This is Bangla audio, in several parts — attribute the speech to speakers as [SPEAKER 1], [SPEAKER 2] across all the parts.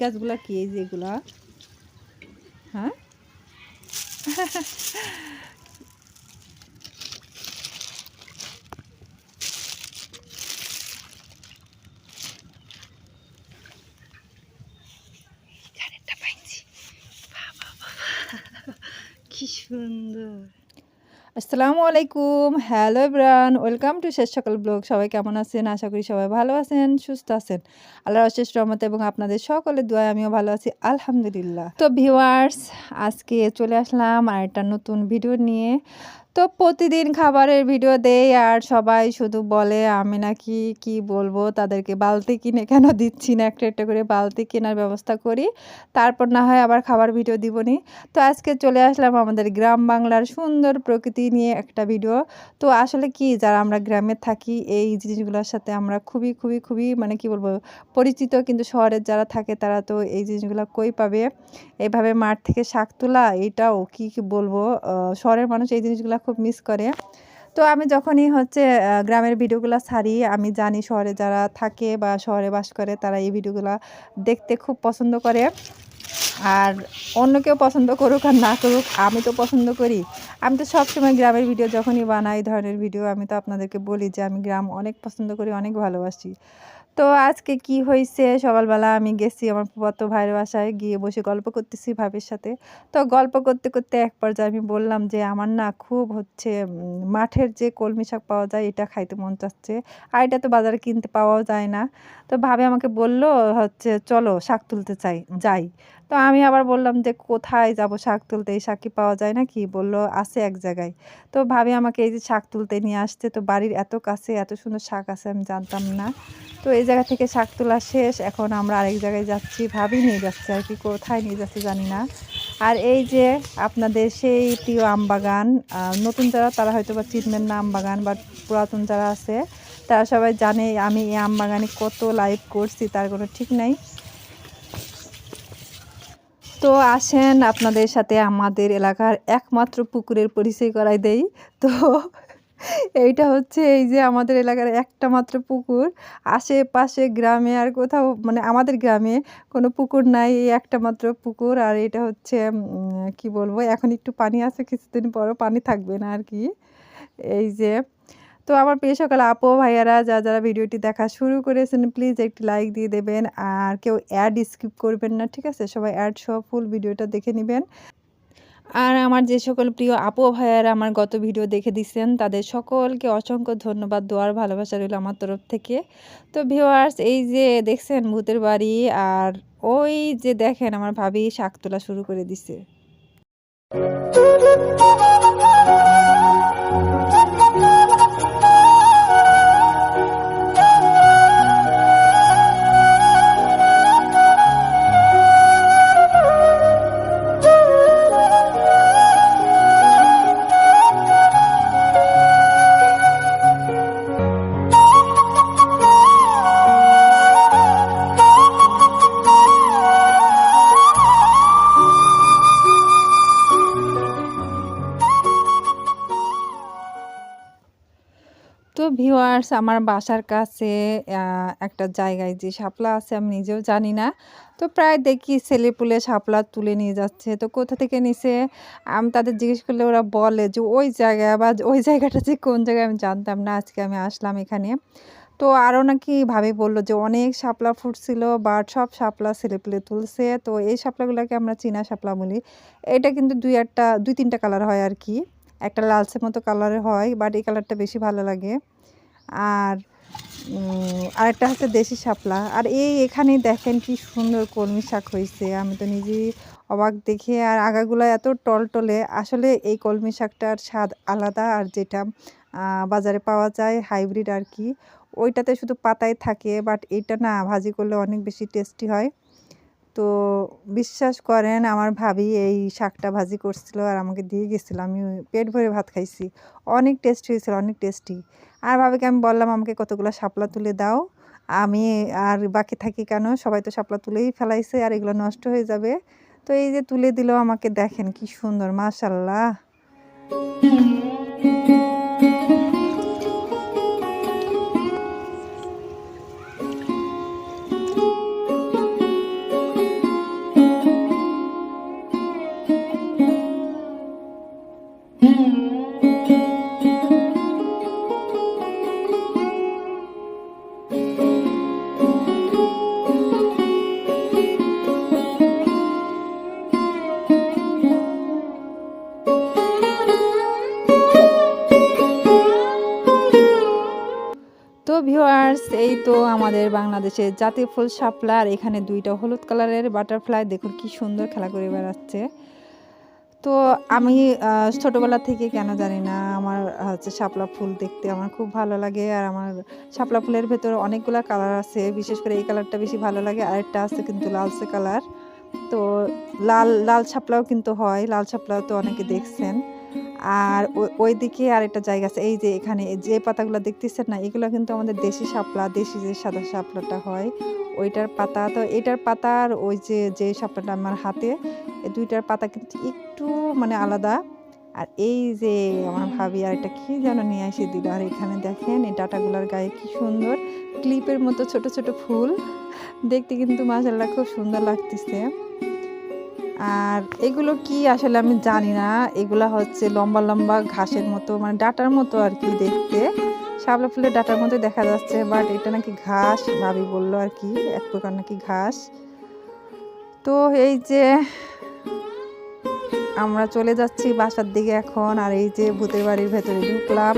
[SPEAKER 1] গাছগুলা কি? এই যে এগুলা? হ্যাঁ? কারেন্টটা পাইছি। বাবা বাবা। কি সুন্দর। আসসালামু আলাইকুম। হ্যালো এভরান ওয়েলকাম টু শেষ সকাল ব্লগ সবাই কেমন আছেন? আশা করি সবাই ভালো আছেন, সুস্থ আছেন। আল্লাহর অশেষ রহমত এবং আপনাদের সকলের দোয়ায় আমিও ভালো আছি, আলহামদুলিল্লাহ। তো ভিউয়ার্স আজকে চলে আসলাম আর একটা নতুন ভিডিও নিয়ে। তো প্রতিদিন খাবারের ভিডিও দেই আর সবাই শুধু বলে, আমি নাকি কি বলব? তাদেরকে বালতি কিনে কেন দিচ্ছি না? একটা একটা করে বালতি কেনার ব্যবস্থা করি। তারপর না হয় আবার খাবার ভিডিও দিবনি। তো আজকে চলে আসলাম আমাদের গ্রাম বাংলার সুন্দর প্রকৃতি নিয়ে একটা ভিডিও তো আসলে কি, যারা আমরা গ্রামে থাকি, এই জিনিসগুলোর সাথে আমরা খুবই খুবই খুবই মানে কি বলব, পরিচিত। কিন্তু শহরের যারা থাকে, তারা তো এই জিনিসগুলো কই পাবে? এভাবে মাঠ থেকে শাক তোলা, এটাও কি কি বলব? শহরের মানুষ এই জিনিসগুলো খুব মিস করে। তো আমি যখনই হচ্ছে গ্রামের ভিডিওগুলো ছাড়ি, আমি জানি শহরে যারা থাকে বা শহরে বাস করে, তারা এই ভিডিওগুলো দেখতে খুব পছন্দ করে। আর অন্য কেউ পছন্দ করুক আর না করুক, আমি তো পছন্দ করি। আমি তো সবসময় গ্রামের ভিডিও যখনই বানাই, ধরনের ভিডিও, আমি তো আপনাদেরকে বলি যে আমি গ্রাম অনেক পছন্দ করি, অনেক ভালোবাসি। তো আজকে কি হয়েছে সকালবেলা আমি গেছি আমার ফুফাতো ভাইয়ের বাসায়, গিয়ে বসে গল্প করতেছি ভাবির সাথে। তো গল্প করতে করতে এক পর্যায়ে আমি বললাম যে, আমার না খুব হচ্ছে মাঠের যে কলমি শাক পাওয়া যায়, এটা খাইতে মন চাচ্ছে। আর এটা তো বাজারে কিনতে পাওয়াও যায় না। তো ভাবে আমাকে বলল, হচ্ছে চলো শাক তুলতে চাই, যাই। তো আমি আবার বললাম যে, কোথায় যাব শাক তুলতে? এই শাক কি পাওয়া যায় না কি? বলল, আছে এক জায়গায়। তো ভাবি আমাকে এই যে শাক তুলতে নিয়ে আসছে, তো বাড়ির এত কাছে এত সুন্দর শাক আছে আমি জানতাম না। তো এই জায়গা থেকে শাক তোলা শেষ, এখন আমরা আরেক জায়গায় যাচ্ছি, ভাবি নিয়ে যাচ্ছে আর কি, কোথায় নিয়ে যাচ্ছে জানি না। আর এই যে আপনাদের সেই প্রিয় আম বাগান নতুন যারা, তারা হয়তো বা চিনবেন না আম বাগান বা পুরাতন যারা আছে, তারা সবাই জানে আমি এই আম বাগানে কত লাইভ করছি, তার কোনো ঠিক নাই। তো আসেন আপনাদের সাথে আমাদের এলাকার একমাত্র পুকুরের পরিচয় করাই দেই। তো এইটা হচ্ছে এই যে আমাদের এলাকার একটা মাত্র পুকুর। আশেপাশে গ্রামে আর কোথাও মানে আমাদের গ্রামে কোনো পুকুর নাই, এই একটা মাত্র পুকুর। আর এটা হচ্ছে কি বলব, এখন একটু পানি আছে, কিছুদিন পরও পানি থাকবে না আর কি। এই যে তো আমার প্রিয় সকাল আপু ভাইয়ারা যা, যারা ভিডিওটি দেখা শুরু করেছেন প্লিজ একটি লাইক দিয়ে দেবেন। আর কেউ অ্যাড স্কিপ করবেন না, ঠিক আছে? সবাই অ্যাড সহ ফুল ভিডিওটা দেখে নেবেন। আর আমার যে সকল প্রিয় আপু ভাইয়ারা আমার গত ভিডিও দেখে দিচ্ছেন তাদের সকলকে অসংখ্য ধন্যবাদ, দোয়ার ভালোবাসা রইল আমার তরফ থেকে। তো ভিউয়ার্স এই যে দেখছেন ভূতের বাড়ি, আর ওই যে দেখেন আমার ভাবি শাক তোলা শুরু করে দিছে। ভিউয়ার্স আমার বাসার কাছে একটা জায়গায় যে শাপলা আছে আমি নিজেও জানি না। তো প্রায় দেখি ছেলে পুলে শাপলা তুলে নিয়ে যাচ্ছে। তো কোথা থেকে নিছে? আমি, তাদের জিজ্ঞেস করলে ওরা বলে যে ওই জায়গায় বা ওই জায়গাটা যে কোন জায়গায় আমি জানতাম না, আজকে আমি আসলাম এখানে। তো আরও নাকি ভাবে বলল যে অনেক শাপলা ফুটছিল বা সব শাপলা ছেলেপুলে তুলছে। তো এই শাপলাগুলোকে আমরা চীনা শাপলা বলি। এটা কিন্তু দুই একটা, দুই তিনটা কালার হয় আর কি। একটা লালচে মতো কালারের হয় বাট এই কালারটা বেশি ভালো লাগে। আর আরেকটা হচ্ছে দেশি শাপলা। আর এই এখানে দেখেন কি সুন্দর কলমি শাক হয়েছে আমি তো নিজেই অবাক দেখে আর আগাগুলো এত টলটলে। আসলে এই কলমি শাকটার স্বাদ আলাদা আর যেটা বাজারে পাওয়া যায় হাইব্রিড আর কি। ওইটাতে শুধু পাতায় থাকে, বাট এটা না ভাজি করলে অনেক বেশি টেস্টি হয়। তো বিশ্বাস করেন, আমার ভাবি এই শাকটা ভাজি করছিল আর আমাকে দিয়ে গেছিল। আমি পেট ভরে ভাত খাইছি। অনেক টেস্টি হয়েছিল, অনেক টেস্টি আর ভাবিকে আমি বললাম, আমাকে কতগুলো শাপলা তুলে দাও। আমি আর বাকি থাকি কেন? সবাই তো শাপলা তুলেই ফেলাইছে আর এগুলো নষ্ট হয়ে যাবে। তো এই যে তুলে দিল আমাকে, দেখেন কি সুন্দর মাশাল্লাহ ভিউয়ার্স, এই তো আমাদের বাংলাদেশের জাতীয় ফুল শাপলা, আর এখানে দুইটা হলুদ কালারের বাটারফ্লাই। দেখুন কি সুন্দর খেলা করে বেড়াচ্ছে। তো আমি ছোটোবেলা থেকে কেন জানি না, আমার হচ্ছে শাপলা ফুল দেখতে আমার খুব ভালো লাগে। আর আমার শাপলা ফুলের ভেতরে অনেকগুলো কালার আছে, বিশেষ করে এই কালারটা বেশি ভালো লাগে। আরেকটা আছে কিন্তু লালচে কালার। তো লাল লাল শাপলাও কিন্তু হয়, লাল শাপলাও তো অনেকে দেখছেন। আর ওই- ওইদিকে আরেকটা জায়গা আছে, এই যে এখানে যে পাতাগুলো দেখতেছেন না, এগুলো কিন্তু আমাদের দেশি শাপলা, দেশি যে সাদা শাপলাটা হয়, ওইটার পাতা, তো এটার পাতা আর ওই যে যে শাপলাটা আমার হাতে, এই দুইটার পাতা কিন্তু একটু মানে আলাদা। আর এই যে আমার ভাবি আর এটা কি যেন নিয়ে এসে দিল, আর এখানে দেখেন এই ডাটাগুলোর গায়ে কি সুন্দর ক্লিপের মতো ছোট ছোট ফুল, দেখতে কিন্তু মাসাল্লাহ খুব সুন্দর লাগতেছে। আর এগুলো কি আসলে আমি জানি না। এগুলা হচ্ছে লম্বা লম্বা ঘাসের মতো মানে ডাটার মতো আর কি দেখতে। শাপলা ফুলের ডাটার মতো দেখা যাচ্ছে বাট এটা নাকি ঘাস, ভাবি বলল আর কি, এক প্রকার নাকি ঘাস। তো এই যে আমরা চলে যাচ্ছি বাসার দিকে এখন, আর এই যে ভূতের বাড়ির ভেতরে ঢুকলাম,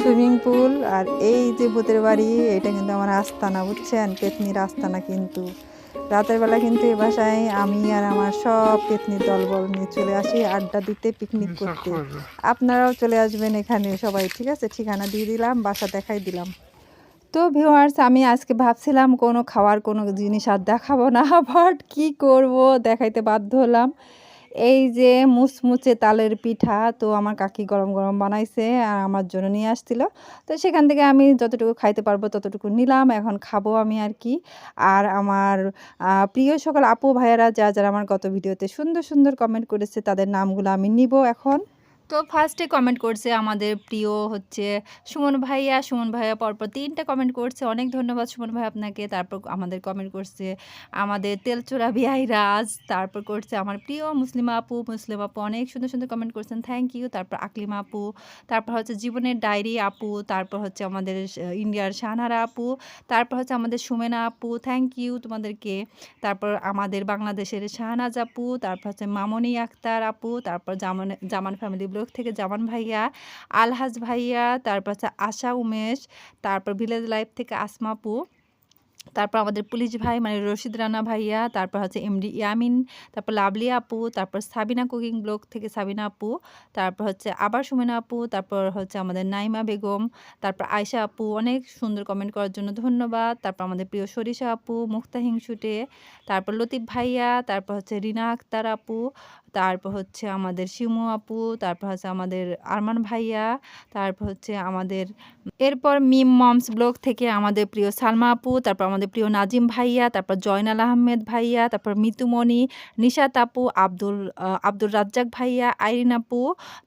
[SPEAKER 1] সুইমিং পুল। আর এই যে ভূতের বাড়ি, এটা কিন্তু আমার আস্তানা, বুঝছেন? পেতনির আস্তানা কিন্তু। রাতের বেলা কিন্তু এ বাসায় আমি আর আমার সব পেতনির দলবল নিয়ে চলে আসি আড্ডা দিতে পিকনিক করতে। আপনারাও চলে আসবেন এখানে সবাই ঠিক আছে? ঠিকানা দিয়ে দিলাম বাসা দেখাই দিলাম। তো ভিউয়ার্স আমি আজকে ভাবছিলাম কোনো খাওয়ার কোনো জিনিস আর দেখাবো না বাট কী করব দেখাইতে বাধ্য হলাম। এই যে মুচমুচে তালের পিঠা তো আমার কাকি গরম গরম বানাইছে আর আমার জন্য নিয়ে আসছিল। তো সেখান থেকে আমি যতটুকু খাইতে পারব ততটুকু নিলাম, এখন খাব আমি আর কি। আর আমার প্রিয় সকল আপু ভাইয়ারা যা যারা আমার গত ভিডিওতে সুন্দর সুন্দর কমেন্ট করেছে তাদের নামগুলো আমি নিব এখন। তো ফার্স্টে কমেন্ট করছে আমাদের প্রিয় হচ্ছে সুমন ভাইয়া। সুমন ভাইয়া পরপর তিনটা কমেন্ট করছে। অনেক ধন্যবাদ সুমন ভাই আপনাকে। তারপর আমাদের কমেন্ট করছে আমাদের তেলচোরা বিআই রাজ তারপর করছে আমার প্রিয় মুসলিমা আপু। মুসলিম আপু অনেক সুন্দর সুন্দর কমেন্ট করছেন। থ্যাংক ইউ তারপর আকলিমা আপু। তারপর হচ্ছে জীবনের ডায়েরি আপু। তারপর হচ্ছে আমাদের ইন্ডিয়ার শাহানারা আপু। তারপর হচ্ছে আমাদের সুমেনা আপু। থ্যাংক ইউ তোমাদেরকে। তারপর আমাদের বাংলাদেশের শাহনাজ আপু। তারপর হচ্ছে মামনি আক্তার আপু। তারপর জামান জামান ফ্যামিলি ব্লগ থেকে জামান ভাইয়া, আলহাজ ভাইয়া, তারপর হচ্ছে আশা উমেশ, তারপর ভিলেজ লাইফ থেকে আসমা আপু, তারপর আমাদের পুলিশ ভাই মানে রশিদ রানা ভাইয়া, তারপর হচ্ছে এমডি ইয়ামিন, তারপর লাভলি আপু, তারপর সাবিনা কুকিং ব্লগ থেকে সাবিনা আপু, তারপর হচ্ছে আবার সুমেনা আপু, তারপর হচ্ছে আমাদের নাইমা বেগম, তারপর আয়শা আপু, অনেক সুন্দর কমেন্ট করার জন্য ধন্যবাদ। তারপর আমাদের প্রিয় সরিষা আপু মুক্তা হিংসুটে তারপর লতিফ ভাইয়া, তারপর হচ্ছে রিনা আক্তার আপু তারপর হচ্ছে আমাদের শিমু আপু, তারপর হচ্ছে আমাদের আরমান ভাইয়া, তারপর হচ্ছে আমাদের, এরপর মিম মমস ব্লগ থেকে আমাদের প্রিয় সালমা আপু, তারপর আমাদের প্রিয় নাজিম ভাইয়া, তারপর জয়নাল আহমেদ ভাইয়া, তারপর মিতুমণি, নিশাত আপু, আব্দুল আব্দুল রাজ্জাক ভাইয়া, আইরিন আপু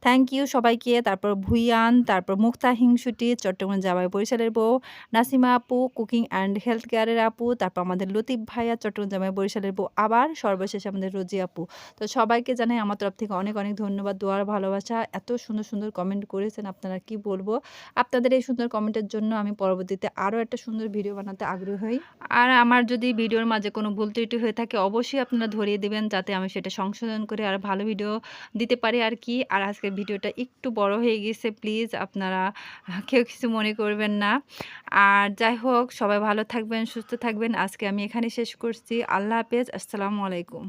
[SPEAKER 1] থ্যাংক ইউ সবাইকে, তারপর ভুইয়ান, তারপর মুক্তা হিংসুটি, চট্টগ্রাম জামাই বরিশালের বউ, নাসিমা আপু কুকিং অ্যান্ড হেলথ কেয়ারের আপু, তারপর আমাদের লতিফ ভাইয়া, চট্টগ্রাম জামাই বরিশালের বউ, আবার সর্বশেষে আমাদের রোজি আপু। তো সবাইকে জানাই আমার তরফ থেকে অনেক অনেক ধন্যবাদ। দোয়ার ভালোবাসা। এত সুন্দর সুন্দর কমেন্ট করেছেন আপনারা, কি বলব? আপনাদের এই সুন্দর কমেন্টের জন্য আমি পরবর্তীতে আরও একটা সুন্দর ভিডিও বানাতে আগ্রহী হই। আর আমার যদি ভিডিওর মাঝে কোনো ভুল ত্রুটি হয়ে থাকে, অবশ্যই আপনারা ধরিয়ে দেবেন যাতে আমি সেটা সংশোধন করে আর ভালো ভিডিও দিতে পারি আর কি। আর আজকের ভিডিওটা একটু বড় হয়ে গেছে প্লিজ আপনারা কেউ কিছু মনে করবেন না। আর যাই হোক, সবাই ভালো থাকবেন, সুস্থ থাকবেন। আজকে আমি এখানে শেষ করছি। আল্লাহ হাফেজ। আসসালামু আলাইকুম।